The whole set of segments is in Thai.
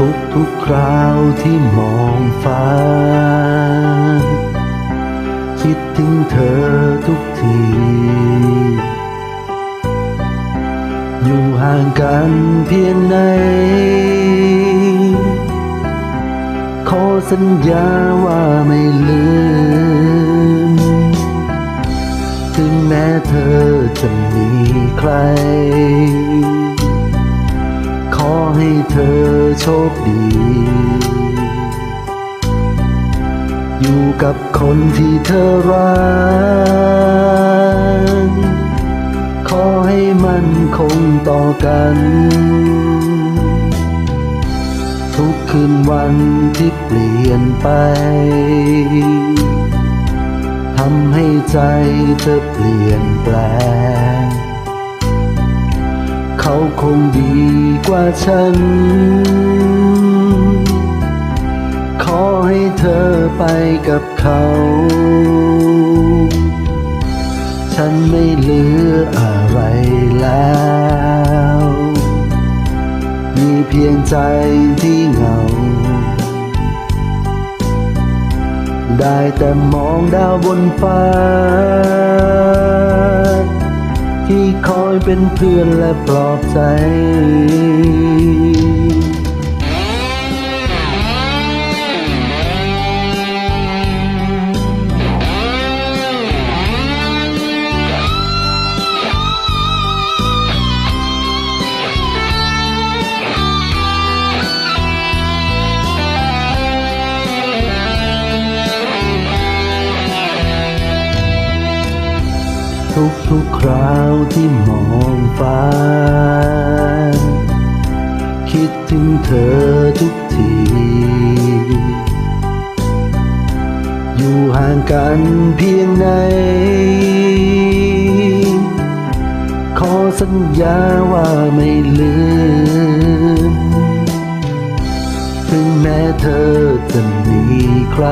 ทุกคราวที่มองฟ้า คิดถึงเธอทุกที อยู่ห่างกันเพียงไหน ขอสัญญาว่าไม่ลืม ถึงแม้เธอจะมีใคร ให้เธอโชคดี อยู่กับคนที่เธอรัก ขอให้มันคงต่อกัน ทุกคืนวันที่เปลี่ยนไปทำให้ใจเธอเปลี่ยนแปลง เขาคงดีกว่าฉัน ขอให้เธอไปกับเขา ฉันไม่เหลืออะไรแล้ว มีเพียงใจที่เหงา ได้แต่มองดาวบนฟ้า ที่คอยเป็นเพื่อนและปลอบใจ ทุกทุกคราวที่มองฟ้า คิดถึงเธอทุกที อยู่ห่างกันเพียงไหน ขอสัญญาว่าไม่ลืม ถึงแม้เธอจะมีใคร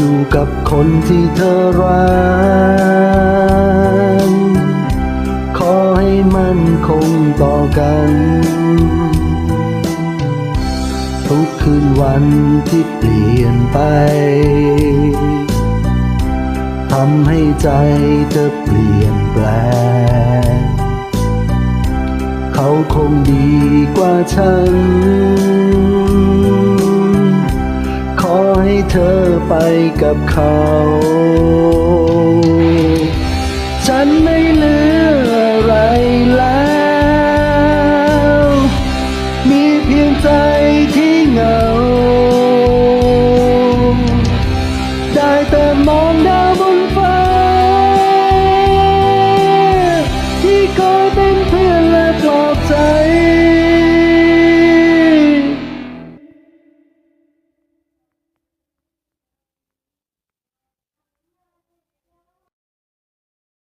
อยู่กับคนที่เธอรัก ขอให้มันคงต่อกัน ทุกคืนวันที่เปลี่ยนไปทำให้ใจเธอเปลี่ยนแปลง เขาคงดีกว่าฉัน เธอไปกับเขา